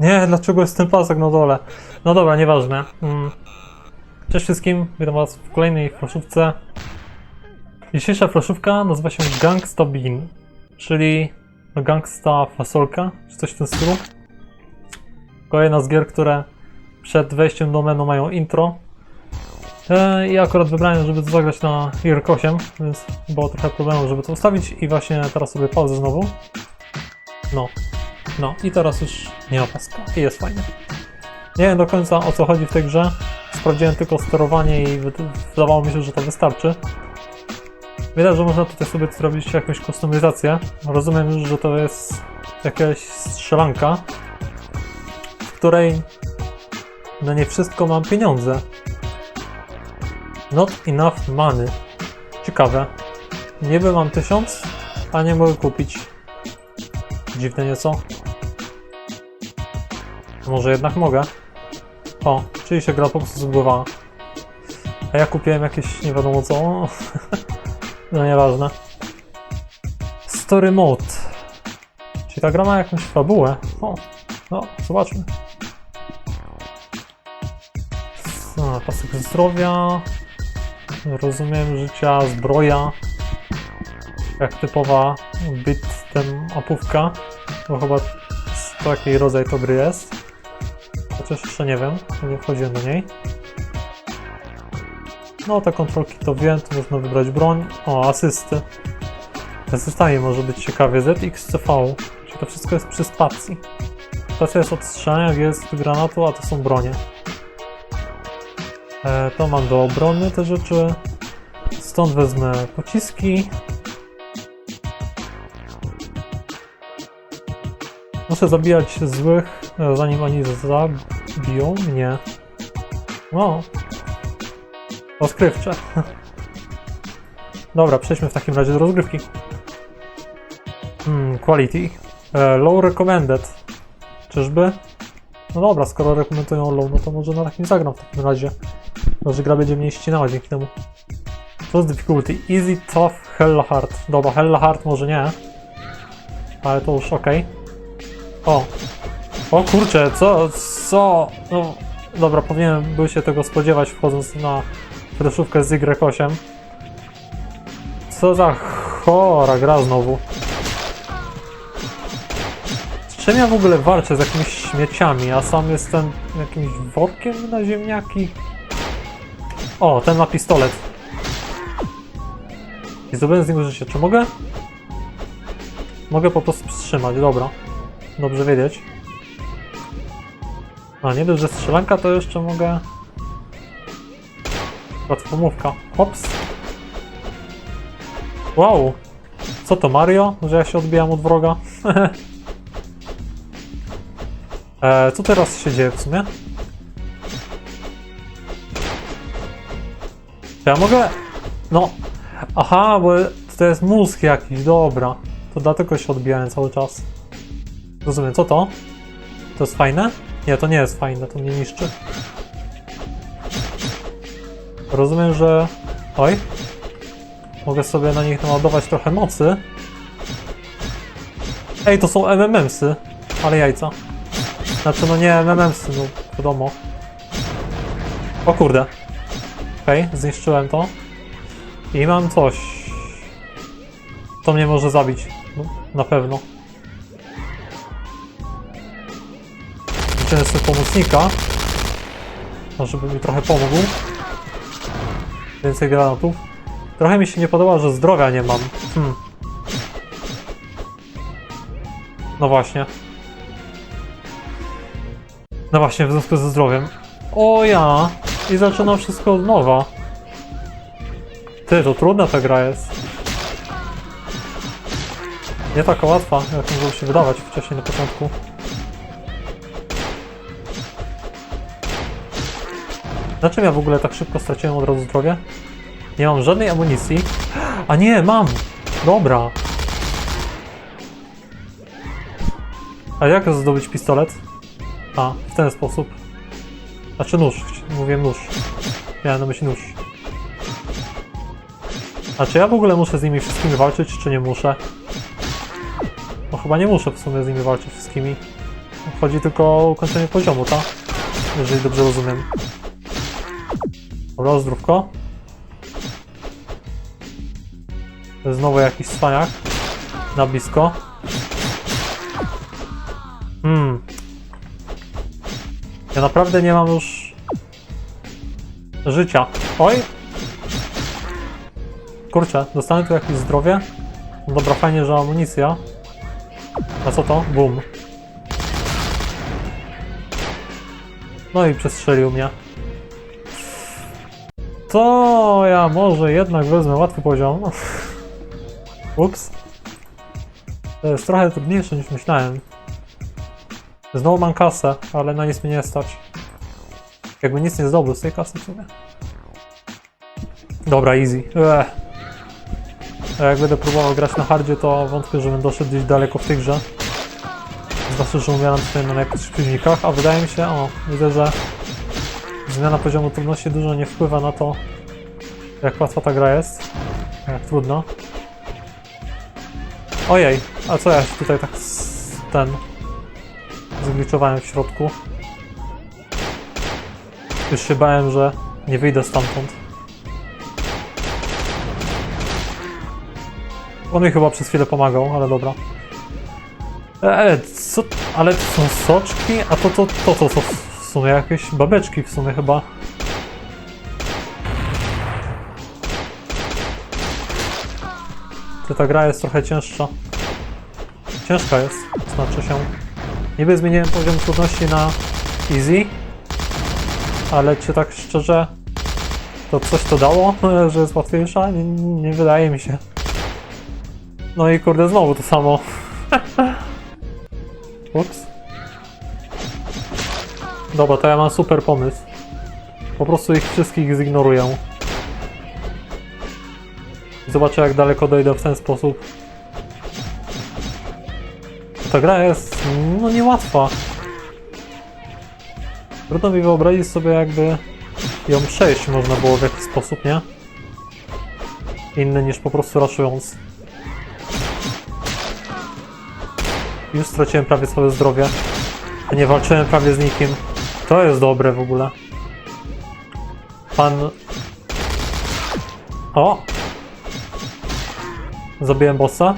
Nie, dlaczego jest ten pasek na dole? No dobra, nieważne. Mm. Cześć wszystkim, witam was w kolejnej flaszówce. Dzisiejsza flaszówka nazywa się Gangsta Bean, czyli gangsta fasolka, czy coś w tym stylu. Kolejna z gier, które przed wejściem do menu mają intro. E, I akurat wybrałem, żeby to zagrać na IRK 8, więc było trochę problemu, żeby to ustawić i właśnie teraz sobie pauzę znowu. No, no i teraz już nie ma paska i jest fajnie. Nie wiem do końca o co chodzi w tej grze. Sprawdziłem tylko sterowanie i wy- wydawało mi się, że to wystarczy. Widać, że można tutaj sobie zrobić jakąś kustomizację. Rozumiem już, że to jest jakaś strzelanka, w której na nie wszystko mam pieniądze. Not enough money. Ciekawe. Niby mam tysiąc, a nie mogę kupić. Dziwne nieco. Może jednak mogę. O, czyli się gra po prostu zbudowała. A ja kupiłem jakieś nie wiadomo co. no nieważne. Story mode. Czyli ta gra ma jakąś fabułę. O, no, zobaczmy. Pasek zdrowia. Rozumiem życia, zbroja. Jak typowa bit ten opówka. Bo chyba taki rodzaj to gry jest. Chociaż jeszcze nie wiem, nie wchodziłem do niej. No te kontrolki to wiem, tu można wybrać broń. O, asysty. Asystami może być ciekawie. ZXCV, czyli to wszystko jest przy spacji. Stacja jest od jest granatu, a to są bronie. E, to mam do obrony te rzeczy. Stąd wezmę pociski. Muszę zabijać złych, e, zanim oni zabiją mnie. No. Rozgrywcze. Dobra, przejdźmy w takim razie do rozgrywki. Hmm, quality. E, low recommended. Czyżby? No dobra, skoro rekomendują low, no to może na takim zagram w takim razie. Może gra będzie mniej ścinała dzięki temu. Co jest difficulty? Easy, tough, hella hard. Dobra, hella hard może nie. Ale to już okej. O. O kurczę, co, co? No, dobra, powinienem był się tego spodziewać wchodząc na proszówkę z Y8. Co za chora gra znowu. Z czym ja w ogóle walczę? Z jakimiś śmieciami, a sam jestem jakimś workiem na ziemniaki? O, ten ma pistolet. I zdobyłem z niego życie. Czy mogę? Mogę po prostu wstrzymać, dobra. Dobrze wiedzieć. A nie dość, że strzelanka, to jeszcze mogę... Platformówka. Hops. Wow. Co to, Mario? Że ja się odbijam od wroga? e, co teraz się dzieje w sumie? Ja mogę... No... Aha, bo to jest mózg jakiś, dobra. To dlatego się odbijałem cały czas. Rozumiem, co to? To jest fajne? Nie, to nie jest fajne, to mnie niszczy. Rozumiem, że... Oj. Mogę sobie na nich naładować trochę mocy. Ej, to są MMMsy. Ale jajca. Znaczy, no nie MMMsy, no wiadomo. O kurde. Okej, zniszczyłem to. I mam coś. To mnie może zabić. No, na pewno. Wyciągnę sobie pomocnika. Żeby mi trochę pomógł. Więcej granatów. Trochę mi się nie podoba, że zdrowia nie mam. Hmm. No właśnie. No właśnie, w związku ze zdrowiem. O ja! I zaczynam wszystko od nowa. Ty, to trudna ta gra jest. Nie taka łatwa, jak mogło się wydawać wcześniej na początku. Czym ja w ogóle tak szybko straciłem od razu zdrowie? Nie mam żadnej amunicji. A nie, mam! Dobra. A jak zdobyć pistolet? A, w ten sposób. Znaczy nóż, mówię nóż. Miałem na myśli nóż. A czy ja w ogóle muszę z nimi wszystkimi walczyć, czy nie muszę? No chyba nie muszę w sumie z nimi walczyć wszystkimi. Chodzi tylko o ukończenie poziomu, tak? Jeżeli dobrze rozumiem. Dobra, zdrówko. Znowu jakiś cwaniak. Na blisko. Hmm. Ja naprawdę nie mam już życia. Oj! Kurczę, dostanę tu jakieś zdrowie? No dobra, fajnie, że amunicja. A co to? Boom. No i przestrzelił mnie. To ja może jednak wezmę łatwy poziom. Ups. To jest trochę trudniejsze niż myślałem. Znowu mam kasę, ale na nic mnie nie stać. Jakby nic nie zdobył z tej kasy w sumie. Dobra, easy. Ech. Jak będę próbował grać na hardzie, to wątpię, żebym doszedł gdzieś daleko w tej grze. Zwłaszcza, że umieram tutaj na jakichś przeciwnikach, a wydaje mi się, o, widzę, że zmiana poziomu trudności dużo nie wpływa na to, jak łatwa ta gra jest, jak trudno. Ojej, a co ja się tutaj tak ten zgliczowałem w środku? Już się bałem, że nie wyjdę stamtąd. On mi chyba przez chwilę pomagał, ale dobra. E, co? Ale to są soczki? A to to, to, to, to sumie jakieś babeczki w sumie chyba. To ta gra jest trochę cięższa. Ciężka jest, znaczy się. Niby zmieniłem poziom trudności na easy, ale czy tak szczerze, to coś to dało, że jest łatwiejsza? Nie, nie wydaje mi się. No i kurde, znowu to samo. Ups. Dobra, to ja mam super pomysł. Po prostu ich wszystkich zignoruję. Zobaczę jak daleko dojdę w ten sposób. Ta gra jest no niełatwa. Trudno mi wyobrazić sobie jakby ją przejść można było w jakiś sposób, nie? Inny niż po prostu raszując. Już straciłem prawie całe zdrowie. A nie walczyłem prawie z nikim. To jest dobre w ogóle. Pan... O! Zabiłem bossa?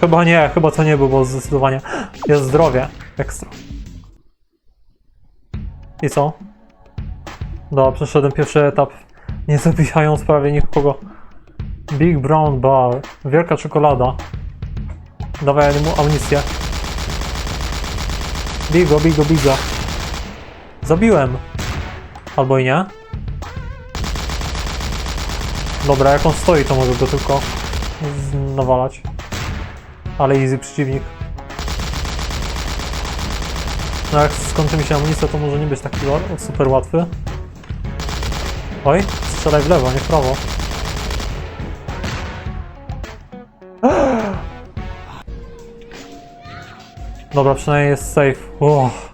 Chyba nie, chyba to nie był boss zdecydowanie. Jest zdrowie. Ekstra. I co? Dobra, przeszedłem pierwszy etap. Nie zabijając prawie nikogo. Big Brown Bar. Wielka czekolada. Dawaj mu amunicję. Bigo, bigo, bigo. Zabiłem. Albo i nie. Dobra, jak on stoi, to może go tylko nawalać. Ale easy przeciwnik. No jak skończy mi się amunicja, to może nie być taki super łatwy. Oj, strzelaj w lewo, nie w prawo. Dobra, przynajmniej jest safe. Uff.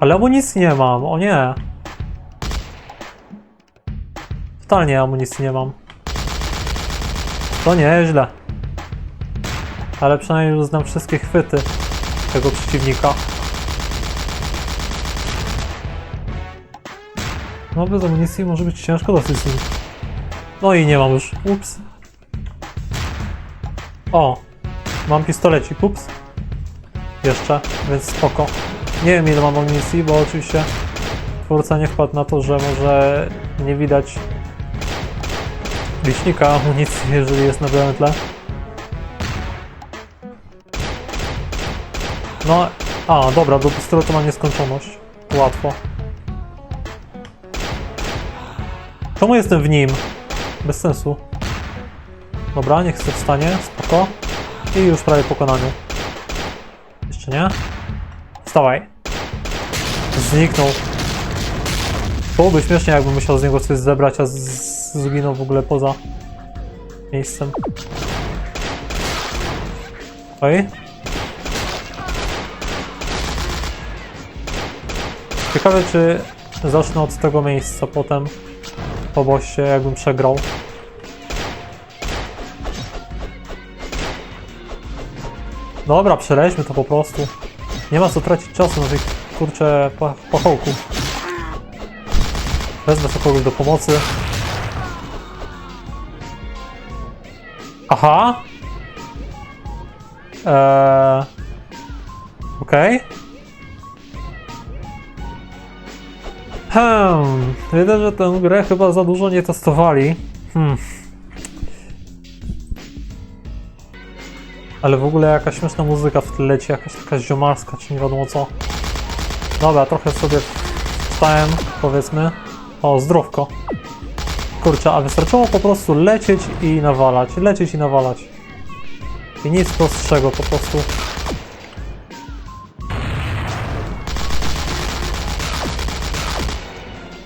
Ale amunicji nie mam, o nie. Totalnie amunicji nie mam. To nieźle. Ale przynajmniej już znam wszystkie chwyty tego przeciwnika. No bez amunicji może być ciężko dosyć z nim. No i nie mam już. Ups. O! Mam pistolecik, ups. Jeszcze, więc spoko. Nie wiem ile mam amunicji, bo oczywiście twórca nie wpadł na to, że może nie widać licznika amunicji, jeżeli jest na białym tle. No, a dobra, do pistoletu mam nieskończoność. Łatwo. Czemu jestem w nim? Bez sensu. Dobra, niech sobie wstanie, spoko. I już prawie pokonany. Jeszcze nie? Wstawaj. Zniknął. Byłoby śmiesznie, jakbym musiał z niego coś zebrać, a zginął w ogóle poza miejscem. Oj. Ciekawe, czy zacznę od tego miejsca potem po bossie, jakbym przegrał. Dobra, przeleźmy to po prostu. Nie ma co tracić czasu na tych kurcze pa pachołków. Wezmę kogoś do pomocy. Aha. Eee. Okej. Hmm. Widzę, że tę grę chyba za dużo nie testowali. Hmm. Ale w ogóle jakaś śmieszna muzyka w tle leci, jakaś taka ziomarska, czy nie wiadomo co. Dobra, trochę sobie wstałem, powiedzmy. O, zdrówko. Kurczę, a wystarczyło po prostu lecieć i nawalać, lecieć i nawalać. I nic prostszego po prostu.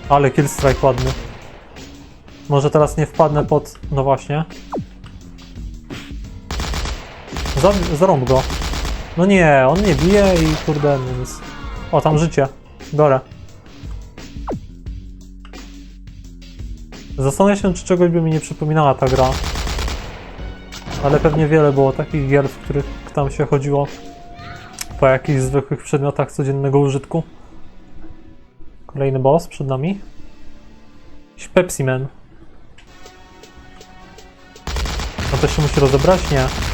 Ale kill ładny. Może teraz nie wpadnę pod... no właśnie. Za- Zarąb go. No nie, on nie bije i kurde no nic. O, tam życie. Biorę. Zastanawiam się, czy czegoś by mi nie przypominała ta gra. Ale pewnie wiele było takich gier, w których tam się chodziło po jakichś zwykłych przedmiotach codziennego użytku. Kolejny boss przed nami. Pepsi Man. On też się musi rozebrać? Nie.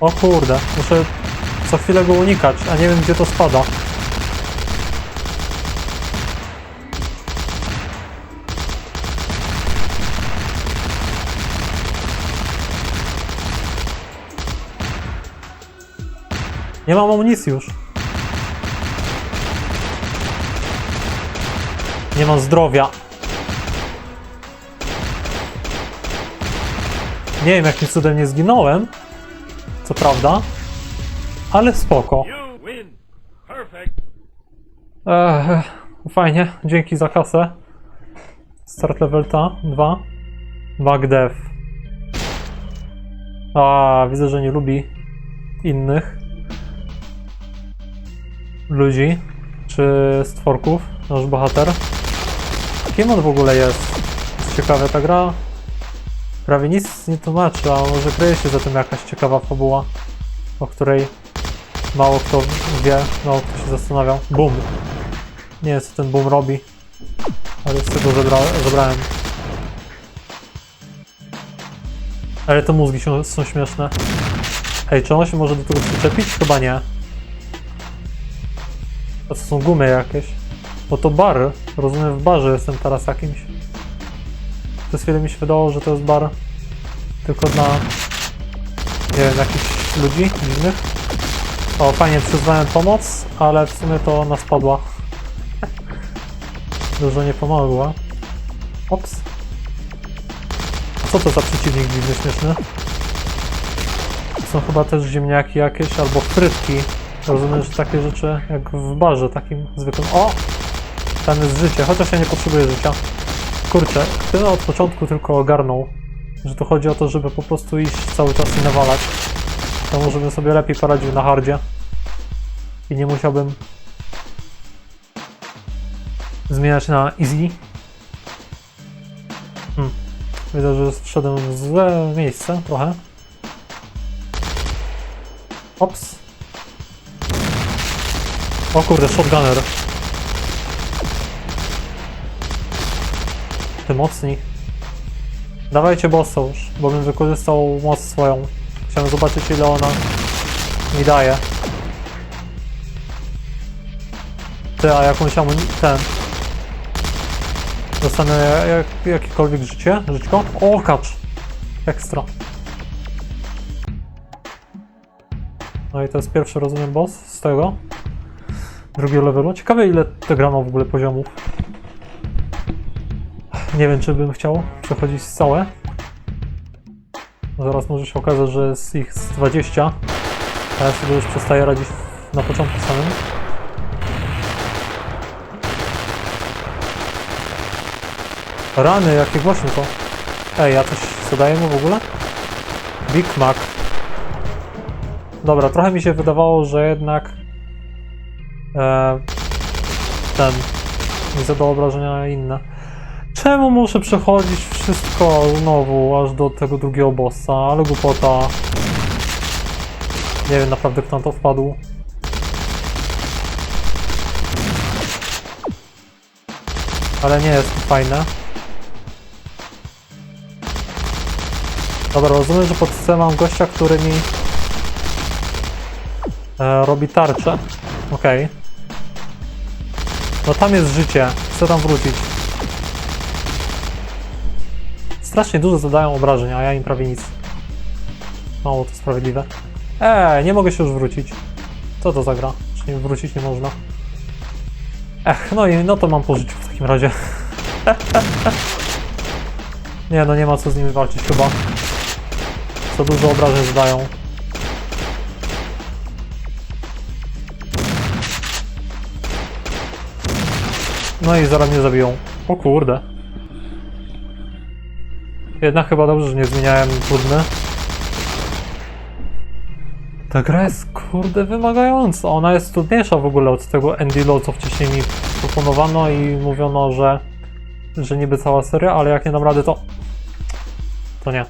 O kurde, muszę co chwilę go unikać, a nie wiem gdzie to spada. Nie mam amunicji już. Nie mam zdrowia. Nie wiem jakim cudem nie zginąłem. Co prawda. Ale spoko. Ech, fajnie, dzięki za kasę. Start level ta 2. Bagdev. A, widzę, że nie lubi innych ludzi czy stworków, nasz bohater. Kim on w ogóle jest? jest ciekawe, ta gra prawie nic nie tłumaczy, a może kryje się za tym jakaś ciekawa fabuła, o której mało kto wie, mało kto się zastanawiał. Boom. Nie wiem, co ten boom robi, ale z tego zebra zebrałem. Ale te mózgi się, są śmieszne. Ej, czy on się może do tego przyczepić? Chyba nie. A to są gumy jakieś. Bo to bar. Rozumiem, w barze jestem teraz jakimś. Przez chwilę mi się wydawało, że to jest bar tylko dla, nie wiem, jakichś ludzi dziwnych. O, fajnie, przyzwałem pomoc, ale w sumie to ona spadła. Dużo nie pomogła. Ops. Co to za przeciwnik dziwny, śmieszny? Są chyba też ziemniaki jakieś, albo frytki. Rozumiem, że takie rzeczy jak w barze takim zwykłym. O! Tam jest życie, chociaż ja nie potrzebuję życia. Kurczę, gdybym od początku tylko ogarnął, że tu chodzi o to, żeby po prostu iść cały czas i nawalać, to może bym sobie lepiej poradził na hardzie. I nie musiałbym zmieniać na easy. Hmm. Widzę, że wszedłem w złe miejsce trochę. Ops. O kurde, shotgunner. Ty mocni. Dawajcie bossa już, bo bym wykorzystał moc swoją. Chciałem zobaczyć ile ona mi daje. Ty, a jakąś amuni... ten... Dostanę jak, jakiekolwiek życie? Żyćko? O, kacz! Ekstra. No i to jest pierwszy, rozumiem, boss z tego. Drugiego levelu. Ciekawe ile ta gra ma w ogóle poziomów. Nie wiem, czy bym chciał przechodzić całe. Zaraz może się okazać, że jest ich z 20. A ja sobie już przestaję radzić na początku samym. Rany, jakie głośno to. Ej, ja coś zadaję mu w ogóle? Big Mac. Dobra, trochę mi się wydawało, że jednak e, ten nie zadał obrażenia inne. Czemu muszę przechodzić wszystko znowu aż do tego drugiego bossa? Ale głupota. Nie wiem naprawdę kto na to wpadł. Ale nie jest to fajne. Dobra, rozumiem, że pod C mam gościa, który mi e, robi tarczę. Okej. No tam jest życie. Chcę tam wrócić. Strasznie dużo zadają obrażeń, a ja im prawie nic. Mało to sprawiedliwe. Eee, nie mogę się już wrócić. Co to za gra? Czy nie wrócić nie można? Ech, no i no to mam po życiu w takim razie. nie, no nie ma co z nimi walczyć chyba. Za dużo obrażeń zadają. No i zaraz mnie zabiją. O kurde. Jednak chyba dobrze, że nie zmieniałem trudny. Ta gra jest kurde wymagająca. Ona jest trudniejsza w ogóle od tego Endilo, co wcześniej mi proponowano i mówiono, że, że niby cała seria, ale jak nie dam rady, to. To nie.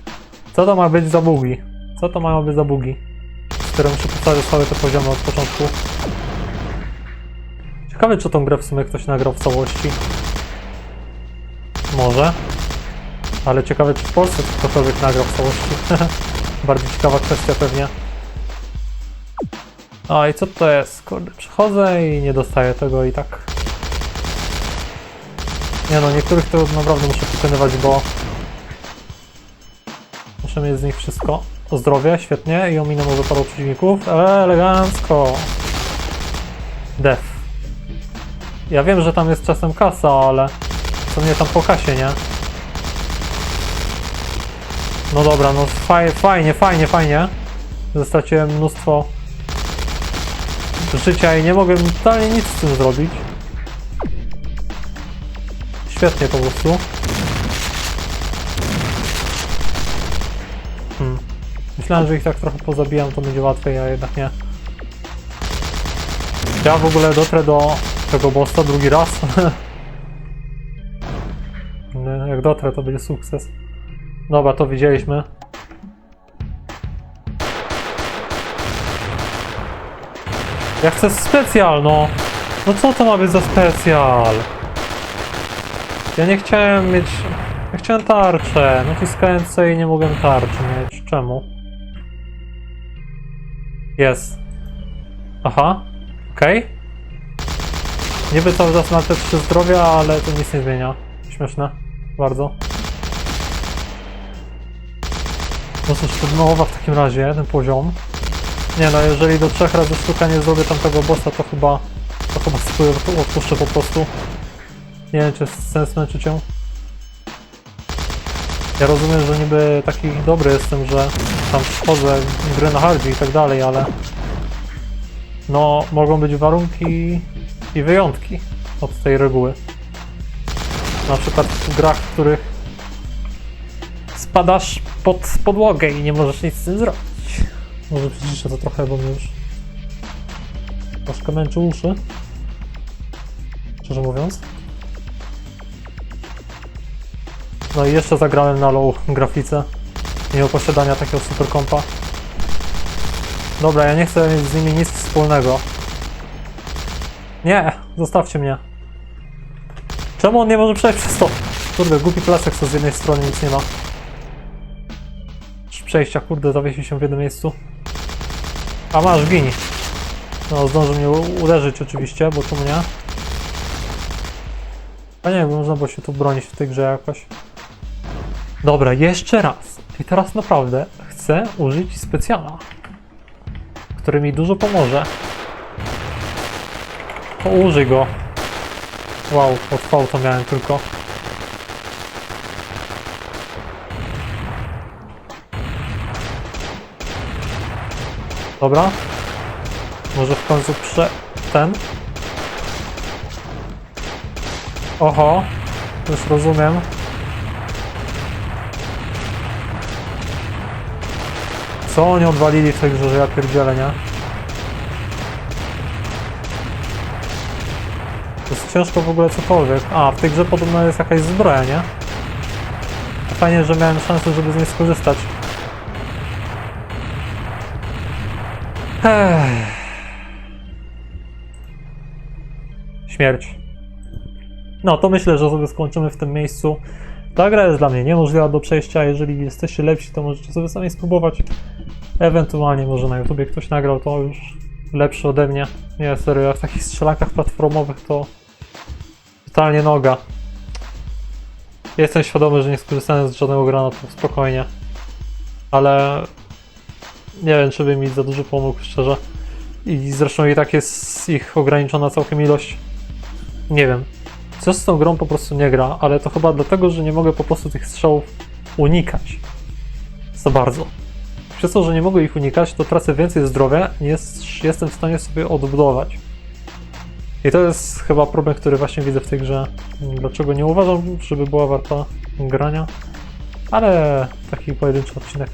Co to ma być za bugi? Co to mają być za bugi? Z którym muszę całe te poziomy od początku. Ciekawe, czy tą grę w sumie ktoś nagrał w całości. Może. Ale ciekawe, czy w Polsce ktokolwiek nagrał w całości. Bardziej ciekawa kwestia pewnie. A i co to jest? Kurde, przychodzę i nie dostaję tego i tak. Nie no, niektórych to naprawdę muszę wykonywać, bo muszę mieć z nich wszystko. O zdrowie, świetnie i ominę może paru przeciwników. Elegancko. Def. Ja wiem, że tam jest czasem kasa, ale co mnie tam po kasie, nie? No dobra, no faj, fajnie, fajnie, fajnie. Straciłem mnóstwo życia i nie mogę totalnie nic z tym zrobić. Świetnie po prostu. Hmm. Myślałem, że ich tak trochę pozabijam, to będzie łatwiej, a jednak nie. Ja w ogóle dotrę do tego bossa drugi raz. Jak dotrę, to będzie sukces. Dobra, to widzieliśmy. Ja chcę specjal, no. No co to ma być za specjal? Ja nie chciałem mieć... Ja chciałem tarczę. Naciskałem C i nie mogłem tarczy mieć. Czemu? Jest. Aha. Okej. Niby cały czas ma te 3 zdrowia, ale to nic nie zmienia. Śmieszne. Bardzo. Cóż, trudnowa w takim razie, ten poziom. Nie no, jeżeli do trzech razy sztuka nie zrobię tamtego bossa, to chyba... To chyba sobie odpuszczę po prostu. Nie wiem, czy jest sens męczyć. Ja rozumiem, że niby taki dobry jestem, że tam wchodzę w gry na hardzie i tak dalej, ale... No, mogą być warunki i wyjątki od tej reguły. Na przykład w grach, w których spadasz pod podłogę i nie możesz nic z tym zrobić. Może przyciszę to trochę, bo mnie już troszkę męczy uszy. Szczerze mówiąc. No i jeszcze zagrałem na low grafice. Mimo posiadania takiego super kompa. Dobra, ja nie chcę mieć z nimi nic wspólnego. Nie, zostawcie mnie. Czemu on nie może przejść przez to? Kurde, głupi plasek, co z jednej strony nic nie ma. Przejścia, kurde, zawiesił się w jednym miejscu. A masz, gini. No, zdąży mnie uderzyć oczywiście, bo czemu nie? A nie można było się tu bronić w tej grze jakoś. Dobra, jeszcze raz. I teraz naprawdę chcę użyć specjala, który mi dużo pomoże. To użyj go. Wow, od to miałem tylko. Dobra. Może w końcu prze... ten? Oho. Już rozumiem. Co oni odwalili w tej grze, że ja pierdzielę, nie? To jest ciężko w ogóle cokolwiek. A, w tej grze podobno jest jakaś zbroja, nie? Fajnie, że miałem szansę, żeby z niej skorzystać. Śmierć. No to myślę, że sobie skończymy w tym miejscu. Ta gra jest dla mnie niemożliwa do przejścia. Jeżeli jesteście lepsi, to możecie sobie sami spróbować. Ewentualnie może na YouTubie ktoś nagrał to już lepszy ode mnie. Nie, serio, w takich strzelankach platformowych to totalnie noga. Jestem świadomy, że nie skorzystałem z żadnego granatu, spokojnie. Ale nie wiem, czy by mi za dużo pomógł, szczerze. I zresztą i tak jest ich ograniczona całkiem ilość. Nie wiem. Coś z tą grą po prostu nie gra, ale to chyba dlatego, że nie mogę po prostu tych strzałów unikać. Za bardzo. Przez to, że nie mogę ich unikać, to tracę więcej zdrowia niż jestem w stanie sobie odbudować. I to jest chyba problem, który właśnie widzę w tej grze. Dlaczego nie uważam, żeby była warta grania. Ale taki pojedynczy odcinek.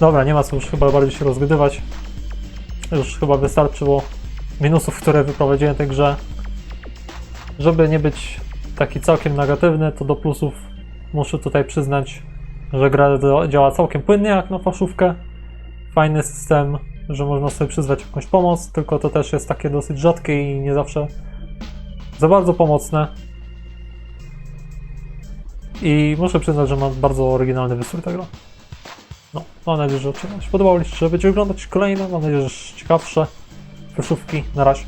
Dobra, nie ma co już chyba bardziej się rozgadywać. Już chyba wystarczyło minusów, które wyprowadziłem tej grze. Żeby nie być taki całkiem negatywny, to do plusów muszę tutaj przyznać, że gra działa całkiem płynnie jak na faszówkę. Fajny system, że można sobie przyzwać jakąś pomoc, tylko to też jest takie dosyć rzadkie i nie zawsze za bardzo pomocne. I muszę przyznać, że ma bardzo oryginalny wystrój ta gra. No, mam nadzieję, że odcinek się podobał. Jeśli będzie oglądać kolejne, mam nadzieję, że ciekawsze. Wyszówki. Na razie.